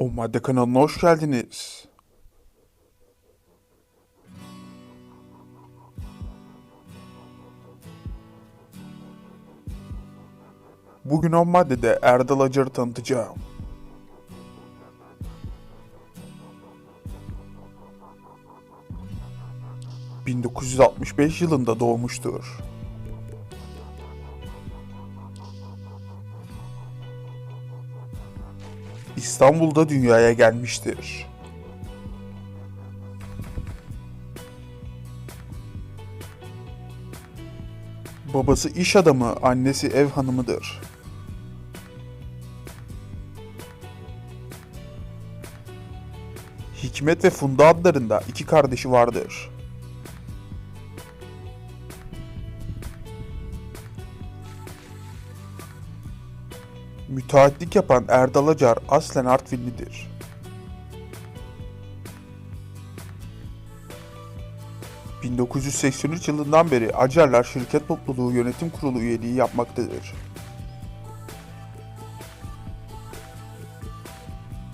O Madde kanalına hoş geldiniz. Bugün o maddede Erdal Acar'ı tanıtacağım. ...1965 yılında doğmuştur. İstanbul'da dünyaya gelmiştir. Babası iş adamı, annesi ev hanımıdır. Hikmet ve Funda adlarında iki kardeşi vardır. Müteahhitlik yapan Erdal Acar aslen Artvinlidir. ...1983 yılından beri Acarlar Şirket Topluluğu Yönetim Kurulu üyeliği yapmaktadır.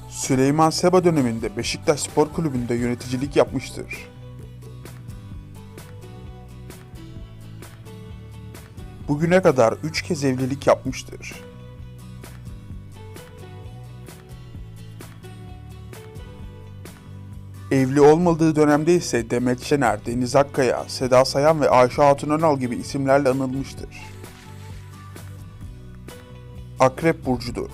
Süleyman Seba döneminde Beşiktaş Spor Kulübü'nde yöneticilik yapmıştır. Bugüne kadar 3 kez evlilik yapmıştır. Evli olmadığı dönemde ise Demet Şener, Deniz Akkaya, Seda Sayan ve Ayşe Hatun Önal gibi isimlerle anılmıştır. Akrep Burcu'dur.